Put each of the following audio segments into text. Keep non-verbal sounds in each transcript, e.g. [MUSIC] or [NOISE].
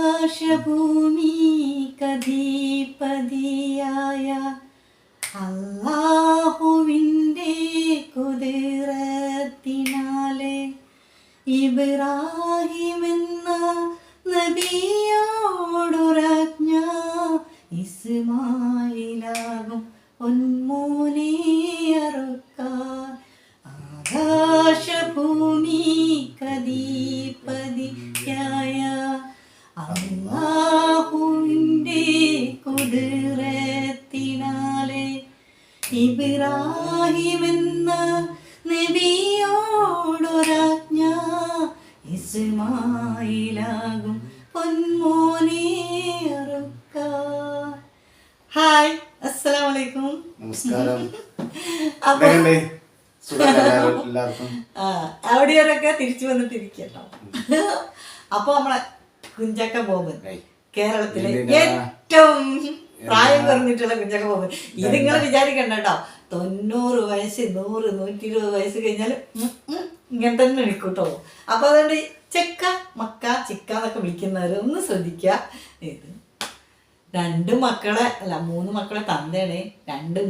ആകാശഭൂമി കദീപതിയായ അള്ളാഹുവിന്റെ കുതിരത്തിനാലെ ഇബ്രാഹിമെന്ന നബിയോടുറജ്ഞ ഇസ്മായിലാകും പൊന്മോനെ അറുക്കാൻ. ആകാശഭൂമി കുതിരത്തിനാലെ ഇബ്രാഹിം നബിയോടൊരാജ്ഞ ഇസ്മായിലാകും പൊന്മോനെ ഹായ് അസ്സലാമു അലൈക്കും നമസ്കാരം [LAUGHS] അവിടെയൊക്കെ തിരിച്ചു വന്നിട്ടിരിക്കട്ടോ. അപ്പൊ നമ്മളെ കുഞ്ചക്ക ബോബൻ. കേരളത്തിലെ? ഏറ്റവും പ്രായം കുറഞ്ഞിട്ടുള്ള കുഞ്ഞൊക്കെ പോകുന്നത് ഇത് നിങ്ങൾ വിചാരിക്കണ്ട കേട്ടോ. തൊണ്ണൂറ് വയസ്സ് നൂറ് നൂറ്റി ഇരുപത് വയസ്സ് കഴിഞ്ഞാൽ ഇങ്ങനെ തന്നെ നിൽക്കൂട്ടോ. അപ്പൊ അതുകൊണ്ട് ചെക്ക മക്ക ചിക്ക എന്നൊക്കെ വിളിക്കുന്നവർ ഒന്ന് ശ്രദ്ധിക്കുക. ഇത് രണ്ട് മക്കളെ അല്ല മൂന്ന് മക്കളെ തന്തയാണ്. രണ്ട്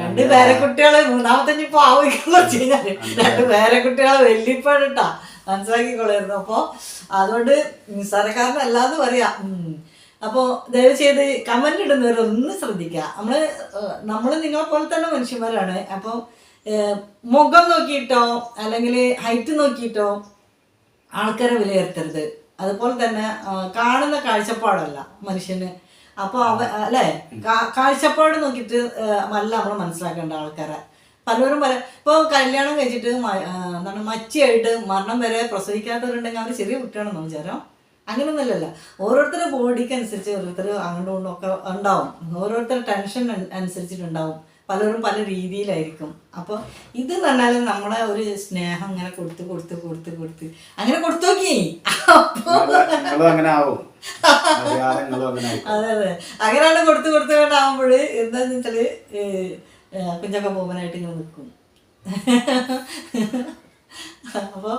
രണ്ട് പേരക്കുട്ടികളെ മൂന്നാമത്തെ ഇപ്പൊ ആവുകയെന്ന് വെച്ച് കഴിഞ്ഞാൽ രണ്ട് പേരക്കുട്ടികളെ വെല്ലിപ്പാടിട്ടാ മനസ്സിലാക്കിക്കൊള്ളായിരുന്നു അപ്പോ അതുകൊണ്ട് നിസ്സാരക്കാരനല്ലാന്ന് പറയാം. അപ്പോ ദയവ് ചെയ്ത് കമന്റ് ഇടുന്നവർ ഒന്ന് ശ്രദ്ധിക്കുക. നമ്മൾ നമ്മൾ നിങ്ങളെ പോലെ തന്നെ മനുഷ്യന്മാരാണ്. അപ്പൊ മുഖം നോക്കിയിട്ടോ അല്ലെങ്കിൽ ഹൈറ്റ് നോക്കിയിട്ടോ ആൾക്കാരെ വിലയിരുത്തരുത്. അതുപോലെ തന്നെ കാണുന്ന കാഴ്ചപ്പാടല്ല മനുഷ്യന്. അപ്പോൾ അവ അല്ലേ? കാഴ്ചപ്പാട് നോക്കിയിട്ട് അല്ല നമ്മൾ മനസ്സിലാക്കേണ്ട ആൾക്കാരെ. പലരും പല ഇപ്പോൾ കല്യാണം കഴിച്ചിട്ട് എന്താണ് മച്ചിയായിട്ട് മരണം വരെ പ്രസവിക്കാത്തവരുണ്ടെങ്കിൽ അവർ ചെറിയ കുട്ടിയാണെന്ന് വിചാരം. അങ്ങനെയൊന്നുമല്ലല്ലോ ഓരോരുത്തരുടെ ബോഡിക്ക് അനുസരിച്ച് ഓരോരുത്തർ അങ്ങോട്ടും കൊണ്ടും ഒക്കെ ഉണ്ടാവും. ഓരോരുത്തരുടെ ടെൻഷൻ അനുസരിച്ചിട്ടുണ്ടാവും. പലരും പല രീതിയിലായിരിക്കും. അപ്പോൾ ഇത് പറഞ്ഞാൽ നമ്മളെ ഒരു സ്നേഹം ഇങ്ങനെ കൊടുത്ത് കൊടുത്ത് കൊടുത്ത് കൊടുത്ത്. അങ്ങനെ കൊടുത്തു നോക്കി. അതെ അതെ. അങ്ങനെയാണ് കൊടുത്ത് കൊടുത്ത് കൊണ്ടാവുമ്പോൾ എന്താന്ന് വെച്ചാൽ കുഞ്ചൊക്കെ പോകാനായിട്ട് ഇങ്ങനെ നിൽക്കും. [LAUGHS] അപ്പോൾ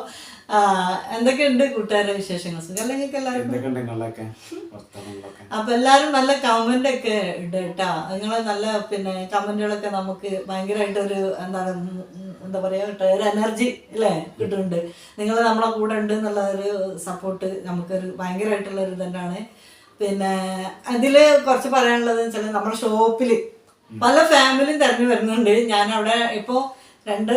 എന്തൊക്കെയുണ്ട് കൂട്ടുകാരുടെ വിശേഷങ്ങൾ? സുഖം അല്ലെങ്കിൽ എല്ലാവർക്കും? അപ്പൊ എല്ലാരും നല്ല കമന്റ് ഒക്കെ ഉണ്ട് കേട്ടാ. നിങ്ങളെ നല്ല പിന്നെ കമന്റുകളൊക്കെ നമുക്ക് ഭയങ്കരമായിട്ട് ഒരു എന്താണ് എന്താ പറയാ ഒരു എനർജി അല്ലേ കിട്ടുന്നുണ്ട്. നിങ്ങൾ നമ്മളെ കൂടെ ഉണ്ട് എന്നുള്ള ഒരു സപ്പോർട്ട് നമുക്കൊരു ഭയങ്കരമായിട്ടുള്ള ഒരു തന്നെയാണ് പിന്നെ അതിൽ കുറച്ച് പറയാനുള്ളത് വെച്ചാൽ നമ്മുടെ ഷോപ്പിൽ പല ഫാമിലിയും തിരഞ്ഞു വരുന്നുണ്ട്. ഞാൻ അവിടെ ഇപ്പോ രണ്ട്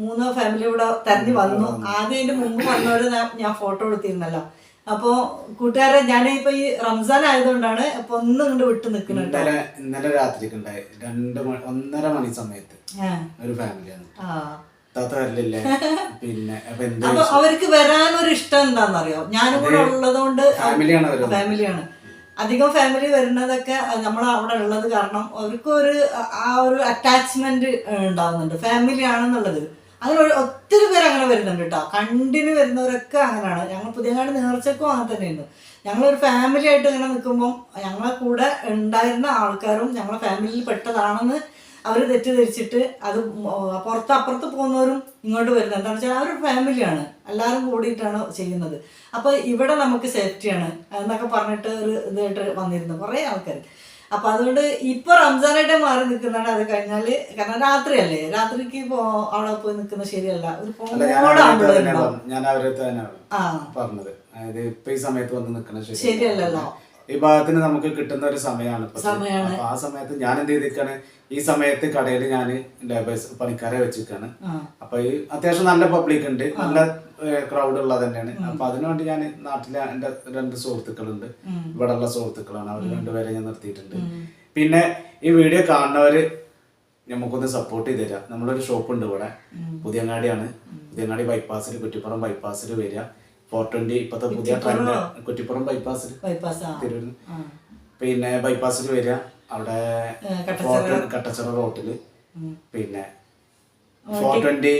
മൂന്നോ ഫാമിലി ഇവിടെ തെരഞ്ഞു വന്നു. ആദ്യം അതിന്റെ മുമ്പ് വന്നവര് ഞാൻ- ഫോട്ടോ എടുത്തിരുന്നല്ലോ അപ്പോ കൂട്ടുകാരെ ഞാൻ ഇപ്പൊ ഈ റംസാൻ ആയതുകൊണ്ടാണ് അപ്പൊ ഒന്നും ഇങ്ങോട്ട് വിട്ടു നിൽക്കുന്നുണ്ട് ഇന്നലെ ഇന്നലെ രാത്രിക്ക് ഉണ്ടായി. രണ്ട് മണി ഒന്നര മണി സമയത്ത് ഒരു ഫാമിലിയാണ് [LAUGHS] പിന്നെ അപ്പൊ അവർക്ക് വരാനൊരു ഇഷ്ടം എന്താണെന്നറിയോ ഞാനും കൂടെ ഉള്ളതുകൊണ്ട് ഫാമിലിയാണ് ഫാമിലിയാണ് അധികം ഫാമിലി വരുന്നതൊക്കെ നമ്മൾ അവിടെ ഉള്ളത് കാരണം അവർക്ക് ഒരു ആ ഒരു അറ്റാച്ച്മെന്റ് ഉണ്ടാവുന്നുണ്ട്. ഫാമിലി ആണെന്നുള്ളത്. അങ്ങനെ ഒത്തിരി പേര് അങ്ങനെ വരുന്നുണ്ട് കേട്ടോ കണ്ടിന്യൂ വരുന്നവരൊക്കെ അങ്ങനെയാണ്. ഞങ്ങൾ പുതിയങ്ങാട് നേർച്ചക്കും അങ്ങനെ തന്നെയായിരുന്നു. ഞങ്ങളൊരു ഫാമിലി ആയിട്ട് ഇങ്ങനെ നിൽക്കുമ്പോൾ ഞങ്ങളെ കൂടെ ഉണ്ടായിരുന്ന ആൾക്കാരും ഞങ്ങളെ ഫാമിലിയിൽ പെട്ടതാണെന്ന് അവർ തെറ്റിദ്ധരിച്ചിട്ട് അത് പുറത്ത് അപ്പുറത്ത് പോകുന്നവരും ഇങ്ങോട്ട് വരുന്നത്. എന്താണെന്ന് വെച്ചാൽ അവർ ഫാമിലിയാണ് എല്ലാവരും കൂടിയിട്ടാണ് ചെയ്യുന്നത്. അപ്പോൾ ഇവിടെ നമുക്ക് സേഫ്റ്റിയാണ് എന്നൊക്കെ പറഞ്ഞിട്ട് ഒരു ഇതായിട്ട് വന്നിരുന്നു കുറേ ആൾക്കാർ അപ്പം അതുകൊണ്ട് ഇപ്പോൾ റംസാനായിട്ട് മാറി നിൽക്കുന്നതാണ് അത് കഴിഞ്ഞാൽ കാരണം രാത്രിയല്ലേ? രാത്രിക്ക് പോ അവിടെ പോയി നിൽക്കുന്നത് ശരിയല്ല. ഒരു ഫോൺ ഞാൻ അവരെ തന്നെയാണ് ആ. പറഞ്ഞത്. അതായത് ഇപ്പൊ ഈ സമയത്ത് വന്ന് നിൽക്കുന്ന ശരിയല്ലല്ലോ. ഈ ഭാഗത്തിന് നമുക്ക് കിട്ടുന്ന ഒരു സമയമാണ് അപ്പൊ ആ സമയത്ത് ഞാൻ എന്ത് ചെയ്തിരിക്കാണ്? ഈ സമയത്ത് കടയിൽ ഞാൻ ലേബേഴ്സ് പണിക്കാരെ വെച്ചിരിക്കാണ്. അപ്പൊ ഈ അത്യാവശ്യം നല്ല പബ്ലിക് ഉണ്ട്. നല്ല ക്രൗഡ് ഉള്ളത് തന്നെയാണ്. അപ്പൊ അതിനുവേണ്ടി ഞാൻ നാട്ടിലെ എന്റെ രണ്ട് സുഹൃത്തുക്കളുണ്ട്. ഇവിടെ ഉള്ള സുഹൃത്തുക്കളാണ്. അവർ രണ്ടുപേരെ ഞാൻ നിർത്തിയിട്ടുണ്ട്. പിന്നെ ഈ വീഡിയോ കാണുന്നവര് നമുക്കൊന്ന് സപ്പോർട്ട് ചെയ്ത് തരാം. നമ്മളൊരു ഷോപ്പ് ഉണ്ട് ഇവിടെ. പുതിയങ്ങാടിയാണ്. പുതിയങ്ങാടി ബൈപ്പാസിൽ കുറ്റിപ്പുറം ബൈപ്പാസിൽ വരിക ഫോർ ട്വന്റി ഇപ്പത്തെ പുതിയ ട്രെൻഡ് കുറ്റിപ്പുറം ബൈപ്പാസിൽ പിന്നെ ബൈപ്പാസിൽ വരിക അവിടെ കട്ടച്ചിറ. റോട്ടിൽ പിന്നെ four twenty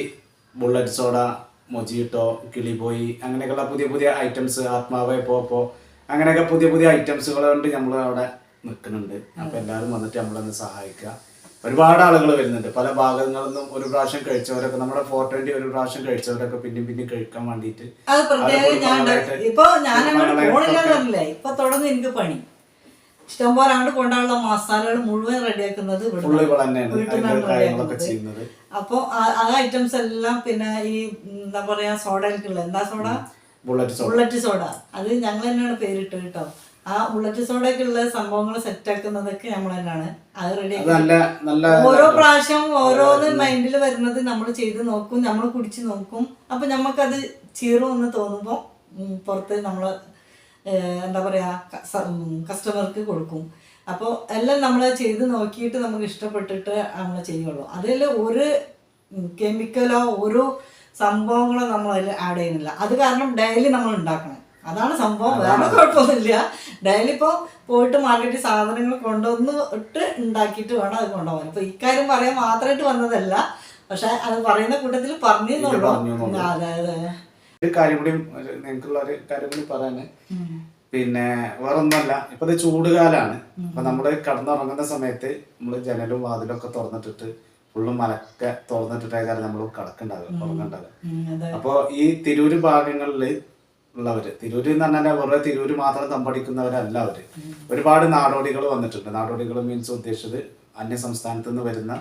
bullet soda mojito കിളിബോയി അങ്ങനെയൊക്കെയുള്ള പുതിയ പുതിയ ഐറ്റംസ് ആത്മാവേ പോപ്പോ അങ്ങനെയൊക്കെ പുതിയ പുതിയ ഐറ്റംസുകൾ കൊണ്ട് നമ്മൾ അവിടെ നിൽക്കുന്നുണ്ട്. അപ്പൊ എല്ലാവരും വന്നിട്ട് നമ്മളൊന്ന് സഹായിക്കുക. ഒരുപാട് ആളുകൾ വരുന്നുണ്ട്. പല ഭാഗങ്ങളിൽ നിന്നും ഒരു പ്രാവശ്യം കഴിച്ചവരൊക്കെ നമ്മുടെ ഫോർ ട്വന്റി ഒരു പ്രാവശ്യം കഴിച്ചവരൊക്കെ പിന്നെയും പിന്നെ കഴിക്കാൻ വേണ്ടിയിട്ട് അത് പ്രത്യേകം ഞാൻ ഇപ്പൊ ഞാൻ അങ്ങോട്ട് പോണില്ലെന്ന് ഇപ്പൊ തുടങ്ങി എനിക്ക് പണി. ഇഷ്ടംപോലെ അങ്ങോട്ട് കൊണ്ടാണല്ലോ മസാലകൾ മുഴുവൻ റെഡിയാക്കുന്നത് റെഡിയാക്കുന്നത് അപ്പോൾ ആ ഐറ്റംസ് എല്ലാം പിന്നെ ഈ എന്താ പറയാ സോഡയിലേക്കുള്ള എന്താ soda? Bullet soda. Bullet soda. അത് ഞങ്ങൾ തന്നെയാണ് പേരിട്ട് കേട്ടോ. ആ ബുള്ളറ്റ് സോഡയ്ക്കുള്ള സംഭവങ്ങൾ സെറ്റ് ആക്കുന്നതൊക്കെ നമ്മൾ തന്നെയാണ് അത് റെഡി ഓരോ പ്രാവശ്യം ഓരോന്ന് മൈൻഡിൽ വരുന്നത് നമ്മൾ ചെയ്ത് നോക്കും നമ്മൾ കുടിച്ച് നോക്കും. അപ്പൊ നമുക്കത് ചീറുമെന്ന് തോന്നുമ്പോൾ പുറത്ത് നമ്മൾ എന്താ പറയാ കസ്റ്റമർക്ക് കൊടുക്കും. അപ്പോൾ എല്ലാം നമ്മൾ ചെയ്ത് നോക്കിയിട്ട് നമുക്ക് ഇഷ്ടപ്പെട്ടിട്ട് നമ്മൾ ചെയ്യുള്ളൂ. അതിൽ ഒരു കെമിക്കലോ ഒരു സംഭവങ്ങളോ നമ്മൾ അതിൽ ആഡ് ചെയ്യുന്നില്ല. അത് കാരണം ഡെയിലി നമ്മൾ ഉണ്ടാക്കണം. അതാണ് സംഭവം. വേറെ കുഴപ്പമൊന്നുമില്ല. ഡെയിലി ഇപ്പോൾ പോയിട്ട് മാർക്കറ്റിൽ സാധനങ്ങൾ കൊണ്ടുവന്ന് ഇട്ട് ഉണ്ടാക്കിയിട്ട് വേണം അത് കൊണ്ടുപോകാൻ. അപ്പോൾ ഇക്കാര്യം പറയാൻ മാത്രമായിട്ട് വന്നതല്ല. പക്ഷെ അത് പറയുന്ന കൂട്ടത്തിൽ പറഞ്ഞെന്നുള്ളൂ ഒരു കാര്യം കൂടി നിങ്ങൾക്കുള്ള ഒരു കാര്യം കൂടി പറയാന്. പിന്നെ വേറൊന്നുമല്ല. ഇപ്പൊ ഇത് ചൂടുകാലാണ് അപ്പൊ നമ്മൾ കടന്നുറങ്ങുന്ന സമയത്ത് നമ്മൾ ജനലും വാതിലും ഒക്കെ തുറന്നിട്ടിട്ട് ഫുള്ളും മലക്കെ തുറന്നിട്ടിട്ടേക്കാരം നമ്മൾ കിടക്കുണ്ടാകുക ഉറങ്ങുണ്ടാകുക ഉം, അതെ. അപ്പോ ഈ തിരൂര് ഭാഗങ്ങളിൽ ഉള്ളവര്. തിരൂര് എന്ന് പറഞ്ഞാൽ വെറുതെ തിരൂര് മാത്രം തമ്പടിക്കുന്നവരല്ല അവർ. ഒരുപാട് നാടോടികൾ വന്നിട്ടുണ്ട്. നാടോടികൾ മീൻസ് ഉദ്ദേശിച്ചത് അന്യ സംസ്ഥാനത്ത് നിന്ന് വരുന്ന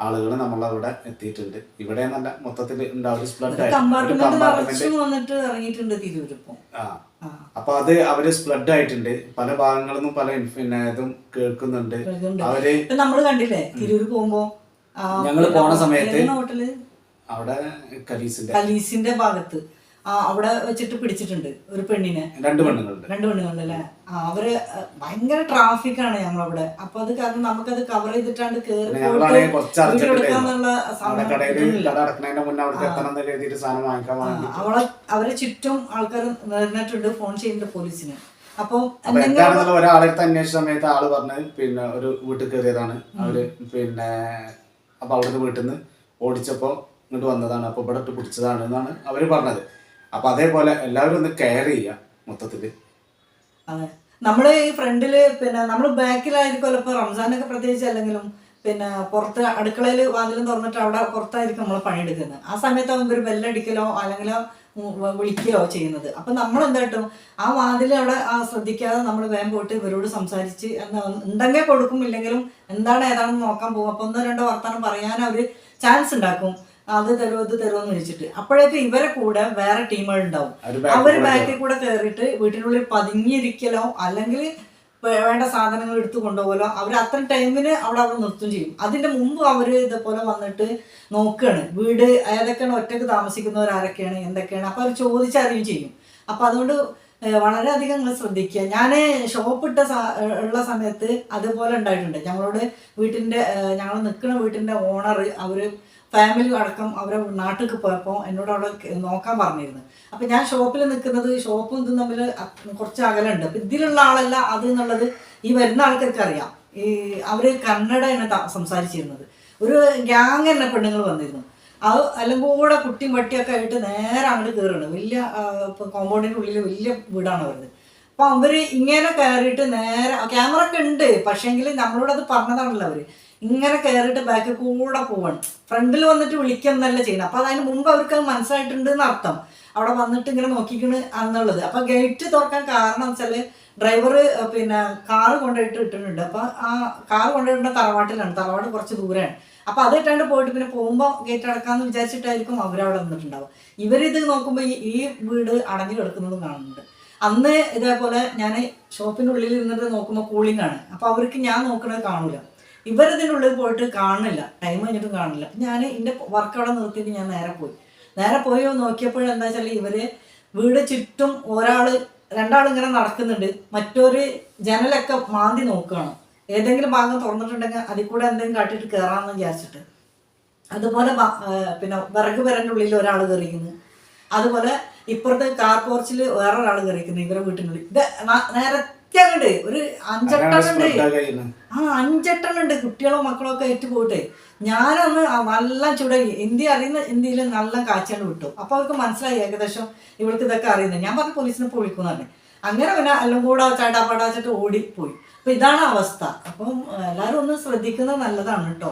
ആളുകൾ നമ്മളവിടെ എത്തിയിട്ടുണ്ട്. ഇവിടെ നല്ല മൊത്തത്തിൽ ഉണ്ടാവും സ്പ്ലഡ് ആ. അപ്പൊ അത് അവർ സ്പ്ലഡ് ആയിട്ടുണ്ട്. പല ഭാഗങ്ങളിൽ നിന്നും പല പിന്നെ ഇതും കേൾക്കുന്നുണ്ട്. അവർ ഇപ്പൊ കണ്ടില്ലേ? തിരൂര് പോകുമ്പോ ഞങ്ങൾ ഞങ്ങൾ പോണ സമയത്ത് അവിടെ കലീസിന്റെ കലീസിന്റെ ഭാഗത്ത്. ആ അവിടെ വെച്ചിട്ട് പിടിച്ചിട്ടുണ്ട് ഒരു പെണ്ണിനെ. രണ്ട് പെണ്ണുങ്ങളുണ്ട്. രണ്ട് പെണ്ണുങ്ങളുണ്ടല്ലേ? ആ അവർ ഭയങ്കര ട്രാഫിക് ആണ് ഞങ്ങളവിടെ. അപ്പൊ അത് കാരണം നമുക്കത് കവർ ചെയ്തിട്ടാണ്ട് അവളെ അവരെ ചുറ്റും ആൾക്കാർ നിറഞ്ഞിട്ടുണ്ട് ഫോൺ ചെയ്യുന്നുണ്ട് പോലീസിന്. അപ്പൊ എന്താണെന്നുള്ള ഒരാളെടുത്ത് അന്വേഷിച്ച സമയത്ത് ആൾ പറഞ്ഞത് പിന്നെ ഒരു വീട്ടിൽ കയറിയതാണ്. അവർ പിന്നെ അപ്പൊ അവിടുന്ന് വീട്ടിൽ നിന്ന് ഓടിച്ചപ്പോ ഇങ്ങോട്ട് വന്നതാണ്. അപ്പൊ ഇവിടെ പിടിച്ചതാണ് എന്നാണ് അവർ പറഞ്ഞത്. അപ്പൊ അതേപോലെ എല്ലാവരും ഒന്ന് കെയർ ചെയ്യുക മൊത്തത്തിൽ. നമ്മൾ ഈ ഫ്രണ്ടിൽ പിന്നെ നമ്മൾ ബാക്കിലായിരിക്കുമല്ലോ ഇപ്പൊ റംസാനൊക്കെ പ്രത്യേകിച്ച് അല്ലെങ്കിലും പിന്നെ പുറത്ത് അടുക്കളയിൽ വാതിലും തുറന്നിട്ട് അവിടെ പുറത്തായിരിക്കും നമ്മൾ പണിയെടുക്കുന്നത്. ആ സമയത്ത് ആകുമ്പോൾ ഒരു ബെല്ലടിക്കലോ അല്ലെങ്കിൽ വിളിക്കുകയോ ചെയ്യുന്നത്. അപ്പൊ നമ്മൾ എന്തായിട്ടും ആ വാതിൽ അവിടെ ശ്രദ്ധിക്കാതെ നമ്മൾ വേഗം പോയിട്ട് ഇവരോട് സംസാരിച്ച് എന്താ ഉണ്ടെങ്കിൽ കൊടുക്കും ഇല്ലെങ്കിലും എന്താണ് ഏതാണെന്ന് നോക്കാൻ പോകും. അപ്പൊ ഒന്നോ രണ്ടോ വർത്തമാനം പറയാൻ അവർ ചാൻസ് ഉണ്ടാക്കും. അത് തരുമോ ഇത് തരുമോ എന്ന് ചോദിച്ചിട്ട്. അപ്പോഴേക്കും ഇവരെ കൂടെ വേറെ ടീമുകൾ ഉണ്ടാവും അവർ ബാക്കിൽ കൂടെ കയറിയിട്ട് വീട്ടിനുള്ളിൽ പതുങ്ങിയിരിക്കലോ അല്ലെങ്കിൽ വേണ്ട സാധനങ്ങൾ എടുത്തു കൊണ്ടുപോകലോ അവർ അത്ര ടൈമിന് അവിടെ അവിടെ നിർത്തും ചെയ്യും. അതിന്റെ മുമ്പ് അവർ ഇതേപോലെ വന്നിട്ട് നോക്കുകയാണ്. വീട് ഏതൊക്കെയാണ് ഒറ്റയ്ക്ക് താമസിക്കുന്നവർ ആരൊക്കെയാണ് എന്തൊക്കെയാണ്? അപ്പൊ അവർ ചോദിച്ചറിയും ചെയ്യും. അപ്പൊ അതുകൊണ്ട് വളരെയധികം നിങ്ങൾ ശ്രദ്ധിക്കുക. ഞാൻ ഷോപ്പിട്ട സ- ഉള്ള സമയത്ത് അതുപോലെ ഉണ്ടായിട്ടുണ്ട്. ഞങ്ങളോട് വീട്ടിന്റെ ഞങ്ങൾ നിൽക്കുന്ന വീട്ടിന്റെ ഓണർ അവർ ഫാമിലി അടക്കം അവരെ നാട്ടിലേക്ക് പോയപ്പോൾ എന്നോട് അവിടെ നോക്കാൻ പറഞ്ഞിരുന്നു. അപ്പം ഞാൻ ഷോപ്പിൽ നിൽക്കുന്നത് ഷോപ്പും ഇതും തമ്മിൽ കുറച്ച് അകലുണ്ട് അപ്പം ഇതിലുള്ള ആളല്ല അത് എന്നുള്ളത് ഈ വരുന്ന ആൾക്കാർക്ക് അറിയാം. ഈ അവർ കന്നഡ എന്നെ സംസാരിച്ചിരുന്നത്. ഒരു ഗ്യാങ് തന്നെ പെണ്ണുങ്ങൾ വന്നിരുന്നു. അത് അല്ലെങ്കിൽ കൂടെ കുട്ടിയും പട്ടിയൊക്കെ ആയിട്ട് നേരെ അങ്ങോട്ട് കയറുന്നത് വലിയ കോമ്പൗണ്ടിന്റെ ഉള്ളിൽ വലിയ വീടാണ് അവരുത്. അപ്പം അവർ ഇങ്ങനെ കയറിയിട്ട് നേരെ ക്യാമറ ഒക്കെ ഉണ്ട്. പക്ഷേങ്കിൽ നമ്മളോട് അത് പറഞ്ഞതാണല്ലോ അവർ. ഇങ്ങനെ കയറിയിട്ട് ബാക്കിൽ കൂടെ പോവാണ്. ഫ്രണ്ടിൽ വന്നിട്ട് വിളിക്കുന്നല്ല ചെയ്യണം അപ്പൊ അതിന് മുമ്പ് അവർക്ക് മനസ്സിലായിട്ടുണ്ട് എന്ന് അർത്ഥം. അവിടെ വന്നിട്ട് ഇങ്ങനെ നോക്കിക്കണ് എന്നുള്ളത്. അപ്പൊ ഗേറ്റ് തുറക്കാൻ കാരണം വെച്ചാൽ ഡ്രൈവർ പിന്നെ കാറ് കൊണ്ടുപോയിട്ട് ഇട്ടിട്ടുണ്ട്. അപ്പൊ ആ കാറ് കൊണ്ടുപോയിട്ട് തറവാട്ടിലാണ്. തറവാട് കുറച്ച് ദൂരെയാണ്. അപ്പൊ അത് ഇട്ടാണ്ട് പോയിട്ട് പിന്നെ പോകുമ്പോൾ ഗേറ്റ് അടക്കാന്ന് വിചാരിച്ചിട്ടായിരിക്കും അവരവിടെ വന്നിട്ടുണ്ടാവും ഇവരിത് നോക്കുമ്പോൾ ഈ വീട് അടഞ്ഞു കിടക്കുന്നതും കാണുന്നുണ്ട്. അന്ന് ഇതേപോലെ ഞാൻ ഷോപ്പിന്റെ ഉള്ളിൽ നിന്നിട്ട് നോക്കുമ്പോൾ കൂളിംഗ് ആണ്. അപ്പൊ അവർക്ക് ഞാൻ നോക്കണത് കാണൂല. ഇവരിതിന്റെ ഉള്ളിൽ പോയിട്ട് കാണില്ല. ടൈം കഴിഞ്ഞിട്ടും കാണില്ല. ഞാൻ എന്റെ വർക്ക് അവിടെ നിർത്തിയിട്ട് ഞാൻ നേരെ പോയി. നേരെ പോയോ നോക്കിയപ്പോഴെന്താ വെച്ചാൽ ഇവർ വീട് ചുറ്റും ഒരാൾ രണ്ടാൾ ഇങ്ങനെ നടക്കുന്നുണ്ട്. മറ്റൊരു ജനലൊക്കെ മാന്തി നോക്കുകയാണ്. ഏതെങ്കിലും ഭാഗം തുറന്നിട്ടുണ്ടെങ്കിൽ അതിൽ കൂടെ എന്തെങ്കിലും കാട്ടിയിട്ട് കയറാമെന്ന് വിചാരിച്ചിട്ട്. അതുപോലെ പിന്നെ വിറക് വരന്റെ ഉള്ളിൽ ഒരാൾ കയറിയിരിക്കുന്നു അതുപോലെ ഇപ്പുറത്തെ കാർ പോർച്ചിൽ വേറൊരാൾ കയറിയിരിക്കുന്നു ഇവരെ വീട്ടിനുള്ളിൽ. ഇത് ന- അങ്ങോട്ട് ഒരു അഞ്ചെട്ടെണ്ണുണ്ട് ആ അഞ്ചെട്ടെണ്ണുണ്ട് കുട്ടികളും മക്കളും ഒക്കെ ഏറ്റു പോയിട്ട് ഞാനന്ന് നല്ല ചുടങ്ങി ഇന്ത്യ അറിയുന്ന ഇന്ത്യയിൽ നല്ല കാച്ചാണ്ട് വിട്ടു അപ്പൊ അവർക്ക് മനസ്സിലായി ഏകദേശം ഇവൾക്ക് ഇതൊക്കെ അറിയുന്നത്. ഞാൻ പറഞ്ഞു പോലീസിനെ പോയി വിളിക്കുന്നതാണ് പറഞ്ഞു. അങ്ങനെ പിന്നെ എല്ലാം കൂടെ ചാടാപ്പാടാച്ചിട്ട് ഓടി പോയി. അപ്പൊ ഇതാണ് അവസ്ഥ. അപ്പം എല്ലാവരും ഒന്ന് ശ്രദ്ധിക്കുന്നത് നല്ലതാണ് കേട്ടോ.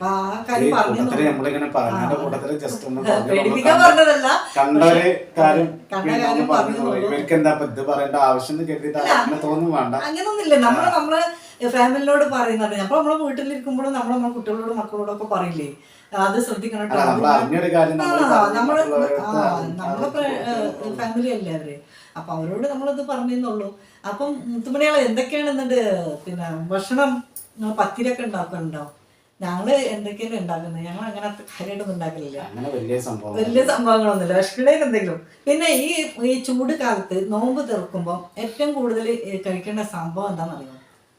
പറഞ്ഞു. കൂട്ടത്തിൽ നമ്മളിങ്ങനെ പറഞ്ഞതിന്റെ കൂട്ടത്തിൽ ജസ്റ്റ് ഒന്ന് കണ്ടൊരു കാര്യം. പറഞ്ഞതേ ഇവർക്ക് എന്താ ഇത് പറയേണ്ട ആവശ്യം എന്ന് കരുതിയിട്ട് അങ്ങനെ തോന്നും വേണ്ട. അങ്ങനൊന്നുമില്ല. നമ്മൾ നമ്മൾ ഫാമിലിനോട് പറയുന്നത്. അപ്പൊ നമ്മളെ വീട്ടിലിരിക്കുമ്പോഴും നമ്മളെ നമ്മളെ കുട്ടികളോടും മക്കളോടും ഒക്കെ പറയില്ലേ? അത് ശ്രദ്ധിക്കണം നമ്മൾ നമ്മൾ നമ്മൾ മറ്റുള്ളവരുടെ ആ, അടുത്ത് നമ്മളെ ഫാമിലി അല്ലേ അവർ? അപ്പൊ അവരോട് നമ്മളത് പറഞ്ഞെന്നുള്ളൂ. അപ്പം മുത്തുമണികൾ എന്തൊക്കെയാണ് എന്നിട്ട് പിന്നെ ഭക്ഷണം പത്തിരൊക്കെ ഉണ്ടാക്കുന്നുണ്ടോ? ഞങ്ങൾ എന്തൊക്കെയാണ് ഉണ്ടാക്കുന്നത്? ഞങ്ങൾ അങ്ങനെ കാര്യമായിട്ടൊന്നും ഉണ്ടാക്കലില്ല. വലിയ സംഭവങ്ങളൊന്നുമില്ല. വിഷക്കിടയിൽ എന്തെങ്കിലും പിന്നെ ഈ ഈ ചൂട് കാലത്ത് നോമ്പ് തീർക്കുമ്പോൾ ഏറ്റവും കൂടുതൽ കഴിക്കേണ്ട സംഭവം എന്താണെന്നറിയോ?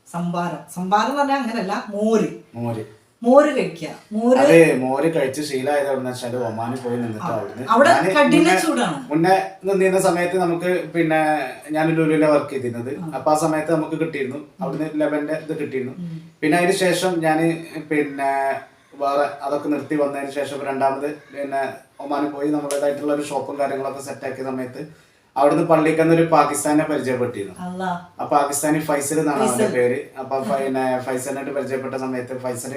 സംഭാരം. സംഭാരം എന്ന് പറഞ്ഞാൽ അങ്ങനെയല്ല മോര്. മോര്. മോര് കഴിക്കുക മോര് അതെ മോര് കഴിച്ച് ശീലമായത് എവിടെന്ന് വെച്ചാൽ ഒമാനിൽ പോയി നിന്നിട്ട് അവിടുന്ന്. അവിടെ കഠിന ചൂടാണ്. മുന്നേ നിന്നിരുന്ന സമയത്ത് നമുക്ക് പിന്നെ ഞാൻ ലുലുവിലെ വർക്ക് ചെയ്തിരുന്നത്. അപ്പൊ ആ സമയത്ത് നമുക്ക് കിട്ടിയിരുന്നു. അവിടുന്ന് ലെവന്റെ ഇത് കിട്ടിയിരുന്നു. പിന്നെ അതിന് ശേഷം ഞാൻ പിന്നെ വേറെ അതൊക്കെ നിർത്തി വന്നതിന് ശേഷം രണ്ടാമത് പിന്നെ ഒമാനിൽ പോയി നമ്മുടേതായിട്ടുള്ള ഒരു ഷോപ്പും കാര്യങ്ങളൊക്കെ സെറ്റ് ആക്കിയ സമയത്ത് അവിടുന്ന് പള്ളിക്കന്ന് ഒരു പാകിസ്ഥാനെ പരിചയപ്പെട്ടിരുന്നു. ആ പാകിസ്ഥാനി ഫൈസൽ എന്നാണ് അവന്റെ പേര്. അപ്പൊ പിന്നെ ഫൈസലിനായിട്ട് പരിചയപ്പെട്ട സമയത്ത് ഫൈസൽ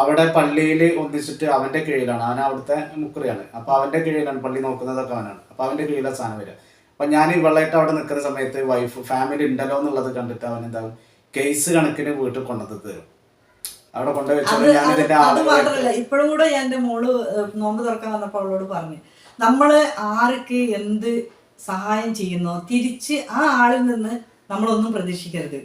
അവിടെ പള്ളിയിൽ ഒന്നിച്ചിട്ട് അവന്റെ കീഴിലാണ്. അവൻ അവിടുത്തെ മുക്കറിയാണ്. അപ്പൊ അവന്റെ കീഴിലാണ് പള്ളി നോക്കുന്നതൊക്കെ അവനാണ്. അപ്പൊ അവന്റെ കീഴിലാണ് സാധനം വരിക. അപ്പൊ ഞാൻ ഇവളായിട്ട് അവിടെ നിൽക്കുന്ന സമയത്ത് വൈഫ് ഫാമിലി ഉണ്ടല്ലോ എന്നുള്ളത് കണ്ടിട്ട് അവൻ എന്താ കേസ് കണക്കിന് വീട്ടിൽ കൊണ്ടത് തരും. അവിടെ മാത്രല്ല ഇപ്പോഴും കൂടെ ഞാൻ എന്റെ മോൾ നോമ്പ് തുറക്കാൻ വന്നപ്പോൾ അവളോട് പറഞ്ഞു നമ്മൾ ആർക്ക് എന്ത് സഹായം ചെയ്യുന്നോ? തിരിച്ച് ആ ആളിൽ നിന്ന് നമ്മളൊന്നും പ്രതീക്ഷിക്കരുത്.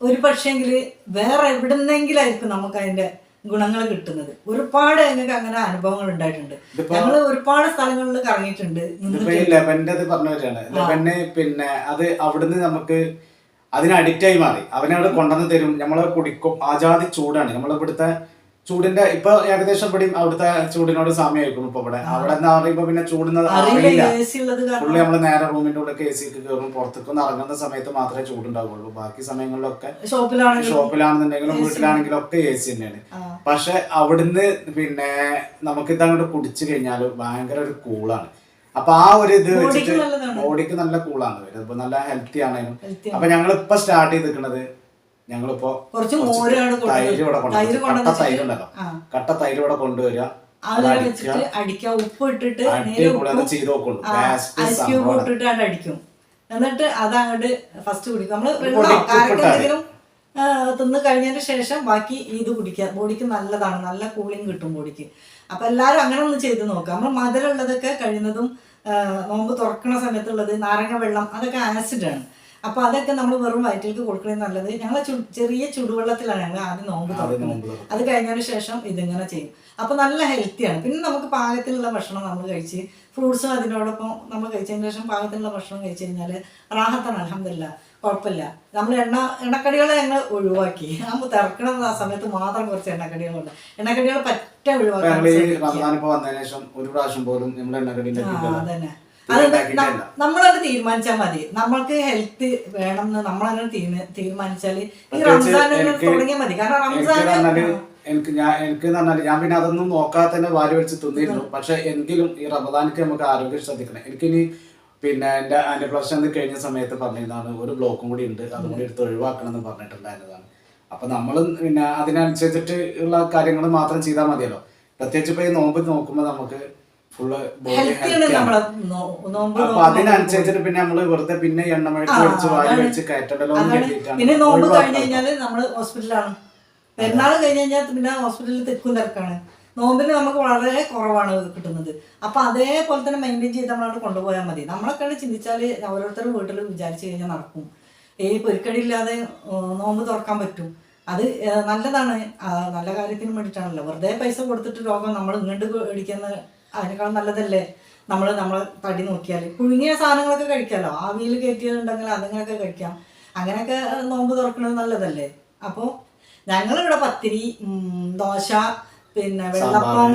ഒരു പക്ഷേങ്കിൽ വേറെ എവിടുന്നെങ്കിലായിരിക്കും നമുക്ക് അതിന്റെ ഗുണങ്ങൾ കിട്ടുന്നത്. ഒരുപാട് ഞങ്ങൾക്ക് അങ്ങനെ അനുഭവങ്ങൾ ഉണ്ടായിട്ടുണ്ട്. ഞങ്ങൾ ഒരുപാട് സ്ഥലങ്ങളിൽ കറങ്ങിയിട്ടുണ്ട് ലെബന്റെ ഇത് പറഞ്ഞു ലെബന് പിന്നെ അത് അവിടുന്ന് നമുക്ക് അതിന് അഡിക്റ്റായി മാറി. അവനവിടെ കൊണ്ടുവന്ന് തരും. നമ്മളെ കുടിക്കും. ആജാതി ചൂടാണ്. നമ്മളിവിടുത്തെ ചൂടിന്റെ ഇപ്പൊ ഏകദേശം ഇവിടെയും അവിടുത്തെ ചൂടിനോട് സാമ്യമായിരിക്കും ഇപ്പൊ ഇവിടെ. അവിടെ എന്താ പറയുമ്പോ പിന്നെ ചൂടുന്നത് അറിയില്ല പുള്ളി നമ്മൾ നേരെ റൂമിന്റെ ഉള്ളിൽ എ സിക്ക് കയറും. പുറത്തേക്കൊന്ന് ഇറങ്ങുന്ന സമയത്ത് മാത്രമേ ചൂടുണ്ടാവുള്ളൂ. ബാക്കി സമയങ്ങളിലൊക്കെ ഷോപ്പിലാണെന്നുണ്ടെങ്കിലും വീട്ടിലാണെങ്കിലും ഒക്കെ എ സി തന്നെയാണ് പക്ഷെ അവിടുന്ന് പിന്നെ നമുക്ക് ഇതങ്ങോട്ട് കുടിച്ചു കഴിഞ്ഞാൽ ഭയങ്കര ഒരു കൂളാണ്. അപ്പൊ ആ ഒരു ഇത് വെച്ചിട്ട് ബോഡിക്ക് നല്ല കൂളാണ്. വരുന്നത് നല്ല ഹെൽത്തി ആണെങ്കിലും. അപ്പൊ ഞങ്ങൾ ഇപ്പൊ സ്റ്റാർട്ട് ചെയ്തിരിക്കുന്നത് ഞങ്ങളിപ്പോ കുറച്ച് മോരാണ് തൈര് ഇവിടെ തൈര് കട്ട തൈര് ഉണ്ടല്ലോ. ആ. കട്ട തൈര് ഇവിടെ കൊണ്ടുവരിക. അത് വെച്ചിട്ട് അടിക്കുക. ഉപ്പ് ഇട്ടിട്ട് നേരെ അടിപൊളി അത് ചെയ്ത് നോക്കുള്ളൂ ആ, ഐസ് ക്യൂബ് സംഭവമാണ്. ഇട്ടിട്ട് അത് അടിക്കും. എന്നിട്ട് അത് അങ്ങോട്ട് ഫസ്റ്റ് കുടിക്കും. നമ്മൾ പൊടി- വെള്ളം ഉപ്പിട്ടാ മതി. എന്തെങ്കിലും ആ, തിന്ന് കഴിഞ്ഞതിന് ശേഷം ബാക്കി ഇത് കുടിക്കുക. ബോഡിക്ക് നല്ലതാണ്. നല്ല കൂളിംഗ് കിട്ടും ബോഡിക്ക്. അപ്പൊ എല്ലാരും അങ്ങനെ ഒന്ന് ചെയ്ത് നോക്കുക. നമ്മൾ മധുരമുള്ളതൊക്കെ കഴിയുന്നതും ആ, നോമ്പ് തുറക്കണ സമയത്തുള്ളത് നാരങ്ങ വെള്ളം അതൊക്കെ ആസിഡാണ് അപ്പൊ അതൊക്കെ നമ്മൾ വെറും വയറ്റിലേക്ക് കൊടുക്കണേ നല്ലത്. ഞങ്ങൾ ചെറിയ ചുടുവെള്ളത്തിലാണ് ഞങ്ങൾ ആദ്യം നോമ്പ് അത് തുറക്കുന്നത്. അത് കഴിഞ്ഞതിന് ശേഷം ഇതിങ്ങനെ ചെയ്യും. അപ്പൊ നല്ല ഹെൽത്തിയാണ് പിന്നെ നമുക്ക് പാകത്തിലുള്ള ഭക്ഷണം നമ്മൾ കഴിച്ച് ഫ്രൂട്ട്സും അതിനോടൊപ്പം നമ്മൾ കഴിച്ചതിന് ശേഷം പാകത്തിലുള്ള ഭക്ഷണം കഴിച്ചു കഴിഞ്ഞാൽ റാഹത്താണ് അലഹമില്ല കുഴപ്പമില്ല. നമ്മൾ എണ്ണ എണ്ണക്കടികളെ ഞങ്ങൾ ഒഴിവാക്കി. നമ്മൾ തിറക്കണ ആ സമയത്ത് മാത്രം കുറച്ച് എണ്ണക്കടികളുണ്ട്. എണ്ണക്കടികൾ പറ്റ ഒഴിവാക്കി ഒരു പ്രാവശ്യം പോലും നമ്മൾ എണ്ണക്കടിന്റെ ആ, അതന്നെ. നമ്മളത് തീരുമാനിച്ചാൽ മതി. നമ്മൾക്ക് ഹെൽത്ത് വേണം എന്ന് നമ്മളങ്ങനെ തീരുമാനിച്ചാൽ ഈ റംസാൻ തുടങ്ങിയാൽ മതി. കാരണം റംസാൻ എനിക്ക് ഞാൻ എനിക്ക് പറഞ്ഞാൽ ഞാൻ പിന്നെ അതൊന്നും നോക്കാതെ തന്നെ വാരി വലിച്ച് തിന്നിരുന്നു. പക്ഷെ എങ്കിലും ഈ റമദാനിക്ക് നമുക്ക് ആരോഗ്യം ശ്രദ്ധിക്കണം. എനിക്കിനി പിന്നെ എന്റെ ആന്റിപ്ലസ് കഴിഞ്ഞ സമയത്ത് പറഞ്ഞിരുന്നതാണ് ഒരു ബ്ലോക്കും കൂടി ഉണ്ട്. അതും കൂടി എടുത്ത് ഒഴിവാക്കണം എന്ന് പറഞ്ഞിട്ടുണ്ടായിരുന്നതാണ്. അപ്പൊ നമ്മൾ പിന്നെ അതിനനുസരിച്ചിട്ട് ഉള്ള കാര്യങ്ങൾ മാത്രം ചെയ്താൽ മതിയല്ലോ. പ്രത്യേകിച്ച് ഇപ്പൊ ഈ നോമ്പ് നോക്കുമ്പോൾ നമുക്ക് ഫുള്ള് അപ്പൊ അതിനനുസരിച്ചിട്ട് പിന്നെ നമ്മൾ വെറുതെ പിന്നെ എണ്ണ മേടിച്ച് മേടിച്ച് വാരി. വെച്ച് കയറ്റണ്ടല്ലോ പിന്നെ നോമ്പ് കഴിഞ്ഞു കഴിഞ്ഞ് കഴിഞ്ഞാൽ നമ്മൾ ഹോസ്പിറ്റലാണ് പെരുന്നാൾ കഴിഞ്ഞ് കഴിഞ്ഞാൽ പിന്നെ ഹോസ്പിറ്റലിൽ തെക്കും തിരക്കാണ്. നോമ്പിന് നമുക്ക് വളരെ കുറവാണ് കിട്ടുന്നത്. അപ്പൊ അതേപോലെ തന്നെ മെയിന്റെയിൻ ചെയ്ത് നമ്മളവിടെ കൊണ്ടുപോയാൽ മതി. നമ്മളൊക്കെ ചിന്തിച്ചാൽ ചിന്തിച്ചാൽ ഓരോരുത്തരും വീട്ടിൽ വിചാരിച്ചു കഴിഞ്ഞാൽ നടക്കും. ഈ പൊരിക്കടി ഇല്ലാതെ നോമ്പ് തുറക്കാൻ പറ്റും. അത് നല്ലതാണ്. നല്ല കാര്യത്തിന് വേണ്ടിയിട്ടാണല്ലോ വെറുതെ പൈസ കൊടുത്തിട്ട് രോഗം നമ്മൾ ഇങ്ങോട്ട് മേടിക്കുന്ന അതിനേക്കാൾ നല്ലതല്ലേ? നമ്മൾ നമ്മളെ തടി നോക്കിയാൽ പുഴുങ്ങിയ സാധനങ്ങളൊക്കെ കഴിക്കാമല്ലോ ആവിയിൽ കയറ്റിയതുണ്ടെങ്കിൽ അതുങ്ങളൊക്കെ കഴിക്കാം. അങ്ങനെയൊക്കെ നോമ്പ് തുറക്കുന്നത് നല്ലതല്ലേ? അപ്പോൾ ഞങ്ങളിവിടെ പത്തിരി ദോശ പിന്നെ വെള്ളപ്പം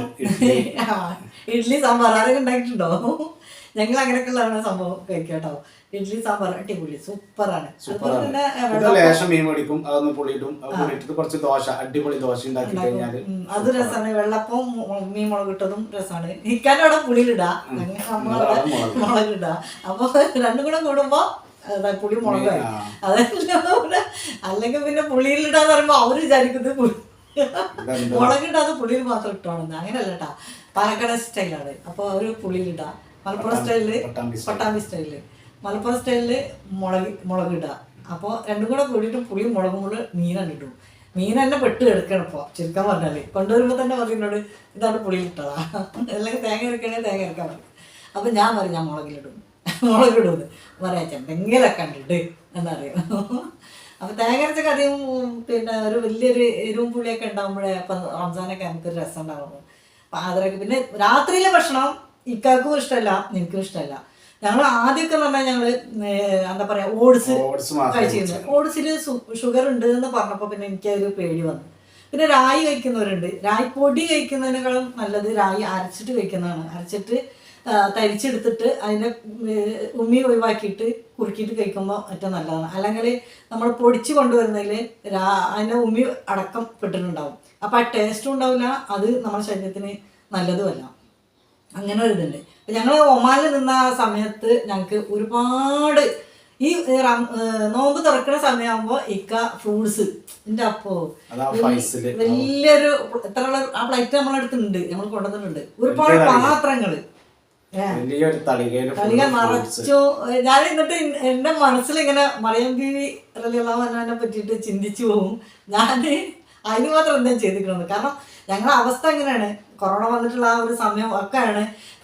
ഇഡ്ഡലി സാമ്പാർ അതൊക്കെ ഉണ്ടാക്കിയിട്ടുണ്ടോ? ഞങ്ങൾ അങ്ങനെയൊക്കെയുള്ളതാണ് സംഭവം കഴിക്കാട്ടോ ഇഡ്ഡലി സാമ്പാർ അടിപൊളി സൂപ്പറാണ്. അതുപോലെ തന്നെ ലേശം മീൻ മേടിക്കും അതൊന്ന് പൊളിയിട്ടും അത് പൊളിയിട്ടിട്ട് കുറച്ച് ദോശ അടിപൊളി ദോശ ഉണ്ടാക്കി കഴിഞ്ഞാൽ അത് രസമാണ് വെള്ളപ്പവും മീൻ മുളക് ഇട്ടതും രസമാണ് ഇക്കാനവിടെ പുളിയിലിടാ. മുളക്. മുളകിടാ അപ്പൊ രണ്ടും കൂടെ കൂടുമ്പോ പുളി മുളകായി ആ. അതല്ല അല്ലെങ്കിൽ പിന്നെ പുളിയിലിടാന്ന് പറയുമ്പോ അവർ വിചാരിക്കുന്നത് പുളി? മുളകിടാതെ പുളിയിൽ മാത്രം ഇട്ടോണെന്ന് അങ്ങനെയല്ല കേട്ടാ പാലക്കാട് സ്റ്റൈലാണ് അപ്പോൾ ഒരു പുളിയിലിടാ. മലപ്പുറം സ്റ്റൈലിൽ പട്ടാമ്പി സ്റ്റൈലിൽ. മലപ്പുറം സ്റ്റൈലിൽ മുളക് മുളകിടുക അപ്പോൾ രണ്ടും കൂടെ കൂടിയിട്ട് പുളിയും മുളകും കൂടെ മീനാണ് ഇടും. മീൻ തന്നെ പെട്ട് കിടക്കണം ഇപ്പോൾ ചുരുക്കം പറഞ്ഞാൽ. കൊണ്ടുവരുമ്പോൾ തന്നെ പറയുന്നോട് ഇതാണ് പുളിയിലിട്ടതാ അല്ലെങ്കിൽ തേങ്ങ എടുക്കണേ തേങ്ങ ഇറക്കാൻ പറയും. അപ്പം ഞാൻ പറയും ഞാൻ മുളകിലിടും മുളകിടുമെന്ന് പറയാ എന്തെങ്കിലൊക്കെ കണ്ടിട്ട് എന്നറിയാം. അപ്പം തേങ്ങ അധികം പിന്നെ ഒരു വലിയൊരു എരിവും പുളിയൊക്കെ ഉണ്ടാകുമ്പോഴേ അപ്പം റംസാനൊക്കെ നമുക്കൊരു രസം ഉണ്ടാകുന്നു അപ്പം അതൊക്കെ പിന്നെ രാത്രിയിലെ ഭക്ഷണം ഇക്കാക്കും ഇഷ്ടമല്ല എനിക്കും ഇഷ്ടമല്ല. ഞങ്ങൾ ആദ്യമൊക്കെ എന്ന് പറഞ്ഞാൽ ഞങ്ങൾ എന്താ പറയാ ഓട്സ് കഴിച്ചിരുന്നു ഓട്സിൽ ഷുഗർ ഉണ്ട് എന്ന് പറഞ്ഞപ്പോൾ പിന്നെ എനിക്കൊരു പേടി വന്നു. പിന്നെ രായി കഴിക്കുന്നവരുണ്ട്. രായി പൊടി കഴിക്കുന്നതിനേക്കാളും നല്ലത് രായി അരച്ചിട്ട് കഴിക്കുന്നതാണ്. അരച്ചിട്ട് തരിച്ചെടുത്തിട്ട് അതിന്റെ ഉമ്മി ഒഴിവാക്കിയിട്ട് കുറുക്കിയിട്ട് കഴിക്കുമ്പോൾ ഏറ്റവും നല്ലതാണ്. അല്ലെങ്കിൽ നമ്മൾ പൊടിച്ച് കൊണ്ടുവരുന്നതിൽ രാ അതിന്റെ ഉമ്മി അടക്കം പെട്ടിട്ടുണ്ടാവും. അപ്പോൾ ആ ടേസ്റ്റും ഉണ്ടാവില്ല അത് നമ്മുടെ ശരീരത്തിന് നല്ലതുമല്ല. അങ്ങനെ ഒരു ഇതുണ്ട്. ഞങ്ങൾ ഒമാനിൽ നിന്ന ആ സമയത്ത് ഞങ്ങൾക്ക് ഒരുപാട് ഈ നോമ്പ് തുറക്കുന്ന സമയമാകുമ്പോൾ ഇക്ക ഫ്രൂട്ട്സ് എന്റെ അപ്പോ വലിയൊരു എത്ര ആ പ്ലേറ്റ് നമ്മളടുത്തുണ്ട് നമ്മൾ കൊണ്ടുവന്നിട്ടുണ്ട്. ഒരുപാട് പാത്രങ്ങൾ. തളിക കളികൾ ഞാൻ എന്നിട്ട് എന്റെ മനസ്സിൽ ഇങ്ങനെ മറിയം ബീവി റലിയുള്ള പറ്റിയിട്ട് ചിന്തിച്ചു പോകും ഞാൻ അതിന് മാത്രം എന്താ ചെയ്തിട്ടുണ്ട് കാരണം ഞങ്ങളുടെ അവസ്ഥ എങ്ങനെയാണ്? കൊറോണ വന്നിട്ടുള്ള ആ ഒരു സമയം ഒക്കെയാണ്.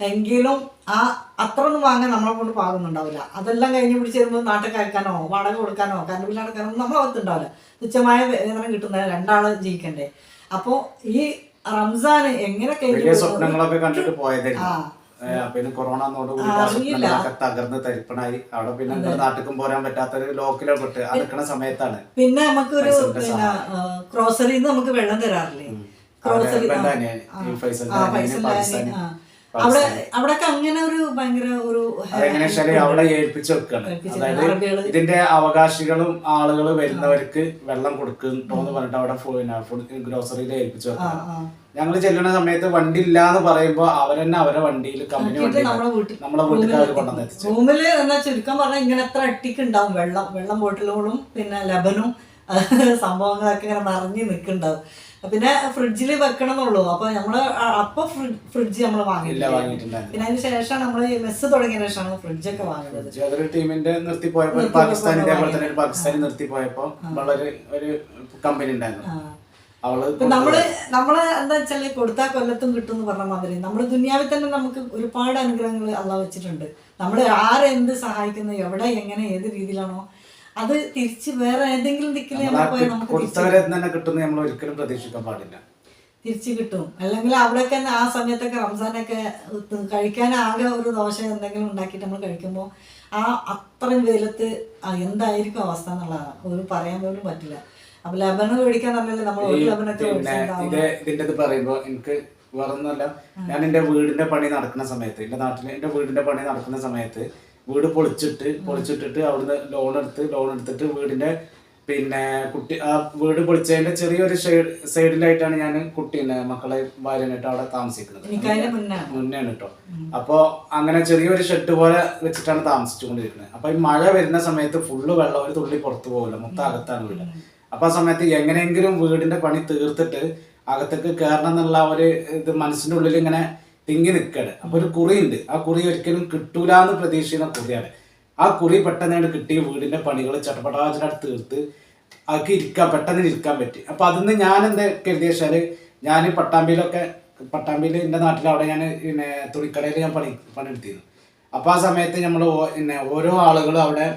എങ്കിലും ആ അത്ര ഒന്നും വാങ്ങാൻ നമ്മളെ കൊണ്ട് പാകുന്നുണ്ടാവില്ല അതെല്ലാം കഴിഞ്ഞ് പിടിച്ച് വരുമ്പോൾ നാട്ടിൽ കഴിക്കാനോ വാടക കൊടുക്കാനോ കറണ്ട് ബില്ല് അടക്കാനോ ഒന്നും നമ്മളെ അകത്തുണ്ടാവില്ല. തുച്ഛമായ വേതനം കിട്ടുന്ന രണ്ടാൾ ജീവിക്കണ്ടേ? അപ്പോൾ ഈ റംസാൻ എങ്ങനെ സ്വപ്നങ്ങളൊക്കെ കണ്ടിട്ട് പോയതായിരുന്നു. പിന്നെ കൊറോണ തകർന്ന് തരിപ്പണായി. അവിടെ പിന്നെ നാട്ടിലും പോരാൻ പറ്റാത്തൊരു ലോക്കിലോ പെട്ട് അടക്കണ സമയത്താണ്. പിന്നെ നമുക്ക് ഒരു ക്രോസറിന്ന് നമുക്ക് വെള്ളം തരാറില്ലേ? അവിടെ അവിടൊക്കെ അങ്ങനെ ഒരു ഭയങ്കര ഒരു അതെങ്ങനെ വെച്ചാൽ അവിടെ ഏൽപ്പിച്ചു വെക്കാണ്. അതായത് ഇതിന്റെ അവകാശികളും ആളുകൾ വരുന്നവർക്ക് വെള്ളം കൊടുക്കുന്നുണ്ടോ എന്ന് പറഞ്ഞിട്ട് അവിടെ ഫുഡ് ഗ്രോസറിയിൽ ഏൽപ്പിച്ചു വെക്കണം. ഞങ്ങൾ ചെല്ലുന്ന സമയത്ത് വണ്ടി ഇല്ല എന്ന് പറയുമ്പോ അവരെന്നെ അവരെ വണ്ടിയിൽ കമ്പനി വണ്ടി നമ്മളെ വീട്ടിൽ നമ്മളെ വീട്ടിൽ അവർ കൊണ്ടുവന്ന് റൂമിൽ എന്നാ ചുരുക്കം പറഞ്ഞാൽ ഇങ്ങനെ എത്ര അട്ടിക്ക് ഉണ്ടാവും വെള്ളം വെള്ളം ബോട്ടിലുകളും പിന്നെ ലബനും സംഭവങ്ങളൊക്കെ ഇങ്ങനെ നിറഞ്ഞു നിൽക്കുന്നുണ്ടാവും. പിന്നെ ഫ്രിഡ്ജിൽ വെക്കണം എന്നുള്ളൂ അപ്പൊ നമ്മൾ അപ്പൊ ഫ്രിഡ്ജ് നമ്മൾ വാങ്ങിയിട്ടുണ്ടായിരുന്നു പിന്നെ അതിന് ശേഷമാണ് നമ്മൾ മെസ്സ് തുടങ്ങിയ ശേഷമാണ് ഫ്രിഡ്ജൊക്കെ വാങ്ങുന്നത്. അതൊരു ടീമിന്റെ നിർത്തി പോയപ്പോ പാകിസ്ഥാൻ പോയപ്പോ ഇതേപോലെ തന്നെ പാകിസ്ഥാനി നിർത്തി പോയപ്പോ വളരെ ഒരു കമ്പനി ഉണ്ടായിരുന്നു. നമ്മൾ നമ്മൾ എന്താ വെച്ചാൽ കൊടുത്താ കൊല്ലത്തും കിട്ടും എന്ന് പറഞ്ഞ മാതിരി നമ്മൾ ദുനിയാവിൽ തന്നെ നമുക്ക് ഒരുപാട് അനുഗ്രഹങ്ങൾ അള്ള വെച്ചിട്ടുണ്ട്. നമ്മൾ ആരെന്ത് സഹായിക്കുന്നു എവിടെ എങ്ങനെ ഏത് രീതിയിലാണോ അത് തിരിച്ച് വേറെ ഏതെങ്കിലും ദിക്കിൽ പോയി നമുക്ക് കൊടുത്തവരെ തന്നെ കിട്ടുന്ന നമ്മൾ ഒരിക്കലും പ്രതീക്ഷിക്കാൻ പാടില്ല. തിരിച്ച് കിട്ടും. അല്ലെങ്കിൽ അവിടെയൊക്കെ ആ സമയത്തൊക്കെ റംസാനൊക്കെ കഴിക്കാൻ ആകെ ഒരു ദോശ എന്തെങ്കിലും ഉണ്ടാക്കിയിട്ട് നമ്മൾ കഴിക്കുമ്പോൾ ആ അത്രയും വെയിലത്ത് എന്തായിരിക്കും അവസ്ഥ എന്നുള്ളതാണ്. ഒരു പറയാൻ പോലും പറ്റില്ല. അപ്പൊ ലബനം മേടിക്കാൻ പറഞ്ഞാൽ നമ്മൾ ഒരു ലബനൊക്കെ പിന്നെ മേടിച്ചിട്ടുണ്ടാവും ഇത് ഇതിന്റെ ഇത് പറയുമ്പോ എനിക്ക് വേറൊന്നുമല്ല. ഞാൻ എന്റെ വീടിന്റെ പണി നടക്കുന്ന സമയത്ത് എന്റെ നാട്ടിൽ എന്റെ വീടിന്റെ പണി നടക്കുന്ന സമയത്ത് വീട് പൊളിച്ചിട്ട് പൊളിച്ചിട്ടിട്ട് അവിടുന്ന് ലോൺ എടുത്ത് ലോൺ എടുത്തിട്ട് വീടിന്റെ പിന്നെ കുട്ടി ആ വീട് പൊളിച്ചതിന്റെ ചെറിയൊരു സൈഡ് സൈഡിലായിട്ടാണ് ഞാൻ കുട്ടീനെ മക്കളെ ഭാര്യനായിട്ട് അവിടെ താമസിക്കുന്നത്. മുന്നേ. കേട്ടോ അപ്പോ അങ്ങനെ ചെറിയൊരു ഷെഡ് പോലെ വെച്ചിട്ടാണ് താമസിച്ചുകൊണ്ടിരിക്കുന്നത്. അപ്പൊ ഈ മഴ വരുന്ന സമയത്ത് ഫുള്ള് വെള്ളം ഒരു തുള്ളി പുറത്തു പോകില്ല. മൊത്തം അകത്താണ് വീട്. അപ്പൊ ആ സമയത്ത് എങ്ങനെയെങ്കിലും വീടിന്റെ പണി തീർത്തിട്ട് അകത്തേക്ക് കയറണം എന്നുള്ള ഒരു ഇത് മനസ്സിന്റെ ഉള്ളിൽ ഇങ്ങനെ തിങ്ങി നിൽക്കുകയാണ് അപ്പൊ ഒരു കുറിയുണ്ട്. ആ കുറി ഒരിക്കലും കിട്ടൂല എന്ന് പ്രതീക്ഷിക്കുന്ന കുറിയാണ്. ആ കുറി പെട്ടെന്നാണ് കിട്ടിയ വീടിന്റെ പണികൾ ചട്ടപ്പടാചടായിട്ട് തീർത്ത് ആക്കി ഇരിക്കാൻ പെട്ടെന്ന് ഇരിക്കാൻ പറ്റി. അപ്പൊ അതിന്ന് ഞാൻ എന്താ കരുതിയ വെച്ചാൽ ഞാൻ പട്ടാമ്പിയിലൊക്കെ പട്ടാമ്പിയിൽ എന്റെ നാട്ടിൽ അവിടെ ഞാൻ പിന്നെ തുണിക്കടയിൽ ഞാൻ പണി പണിയെടുത്തിരുന്നു. അപ്പോൾ ആ സമയത്ത് നമ്മൾ പിന്നെ ഓരോ ആളുകളും അവിടെ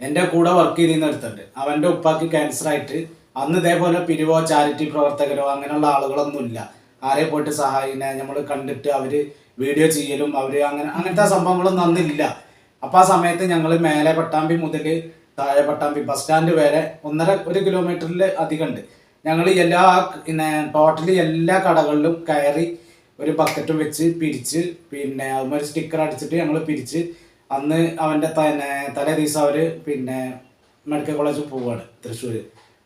എന്റെ കൂടെ വർക്ക് ചെയ്തിരുന്ന ഒരുത്തുണ്ട് അവന്റെ ഉപ്പാക്ക് ക്യാൻസർ ആയിട്ട് അന്ന് ഇതേപോലെ പിരിവോ ചാരിറ്റി പ്രവർത്തകരോ അങ്ങനെയുള്ള ആളുകളൊന്നും ഇല്ല ആരെ പോയിട്ട് സഹായിനെ നമ്മൾ കണ്ടിട്ട് അവർ വീഡിയോ ചെയ്യലും അവർ അങ്ങനെ അങ്ങനത്തെ സംഭവങ്ങളൊന്നും അന്നില്ല അപ്പോൾ ആ സമയത്ത് ഞങ്ങൾ മേലെ പട്ടാമ്പി മുതൽ താഴെ പട്ടാമ്പി ബസ് സ്റ്റാൻഡ് വരെ ഒന്നര ഒരു കിലോമീറ്ററിൽ അധികം ഉണ്ട് ഞങ്ങൾ എല്ലാ പിന്നെ ടോട്ടലി എല്ലാ കടകളിലും കയറി ഒരു ബക്കറ്റും വെച്ച് പിരിച്ച് പിന്നെ അതുമൊരു സ്റ്റിക്കർ അടിച്ചിട്ട് ഞങ്ങൾ പിരിച്ച് അന്ന് അവന്റെ തന്നെ തലേ ദിവസം അവർ പിന്നെ മെഡിക്കൽ കോളേജിൽ പോവുകയാണ് തൃശ്ശൂർ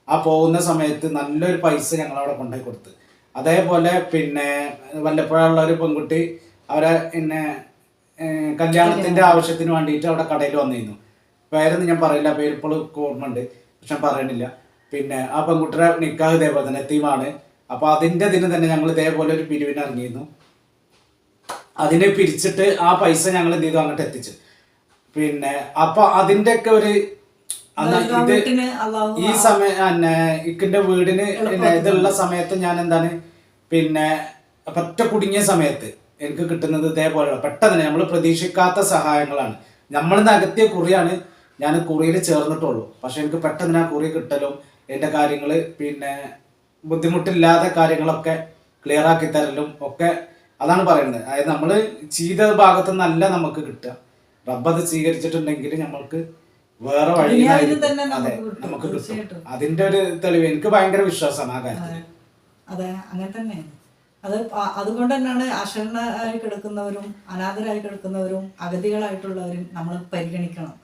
ആ പോകുന്ന സമയത്ത് നല്ലൊരു പൈസ ഞങ്ങളവിടെ കൊണ്ടുപോയി കൊടുത്ത്. അതേപോലെ പിന്നെ വല്ലപ്പോഴുള്ള ഒരു പെൺകുട്ടി അവരെ പിന്നെ കല്യാണത്തിന്റെ ആവശ്യത്തിന് വേണ്ടിയിട്ട് അവിടെ കടയിൽ വന്നിരുന്നു. പേരൊന്നും ഞാൻ പറയില്ല പേര് ഇപ്പോൾ ഓർമ്മയുണ്ട് പക്ഷെ പറയണില്ല. പിന്നെ ആ പെൺകുട്ടിയുടെ നിക്കാഹ് ഇതേപോലെ തന്നെ തീമാണ്. അപ്പൊ അതിന്റെ ദിനം തന്നെ ഞങ്ങൾ ഇതേപോലെ ഒരു പിരിവിന് ഇറങ്ങിയിരുന്നു. അതിനെ പിരിച്ചിട്ട് ആ പൈസ ഞങ്ങൾ എന്ത് ചെയ്തു? അങ്ങോട്ട് എത്തിച്ചു. പിന്നെ അപ്പൊ അതിന്റെ ഒക്കെ ഒരു ഈ സമയം പിന്നെ ഇക്കിന്റെ വീടിന് ഇതുള്ള സമയത്ത് ഞാൻ എന്താണ് പിന്നെ പറ്റ കുടുങ്ങിയ സമയത്ത് എനിക്ക് കിട്ടുന്നത് ഇതേപോലെയുള്ള പെട്ടെന്ന് നമ്മൾ പ്രതീക്ഷിക്കാത്ത സഹായങ്ങളാണ്. നമ്മൾ നകത്തിയ കുറിയാണ് ഞാൻ കുറിയിൽ ചേർന്നിട്ടുള്ളൂ. പക്ഷെ എനിക്ക് പെട്ടെന്ന് ആ കുറി കിട്ടലും എന്റെ കാര്യങ്ങൾ പിന്നെ ബുദ്ധിമുട്ടില്ലാത്ത കാര്യങ്ങളൊക്കെ ക്ലിയർ ആക്കി തരലും ഒക്കെ അതാണ് പറയുന്നത്. അതായത് നമ്മൾ ചെയ്ത ഭാഗത്തുനിന്നല്ല നമുക്ക് കിട്ടുക. റബ്ബ് അത് സ്വീകരിച്ചിട്ടുണ്ടെങ്കിൽ നമ്മൾക്ക് വേറെ വഴി നമുക്ക് അതെ കിട്ടും, നമുക്ക് കിട്ടും. തീർച്ചയായിട്ടും. അതിന്റെ ഒരു തെളിവ് എനിക്ക് ഭയങ്കര വിശ്വാസമാണ് ആ കാര്യം അതെ അങ്ങനെ തന്നെ അത് അതുകൊണ്ട് തന്നെയാണ് അശരണരായി കിടക്കുന്നവരും അനാഥരായി കിടക്കുന്നവരും അഗതികളായിട്ടുള്ളവരും നമ്മൾ പരിഗണിക്കണം.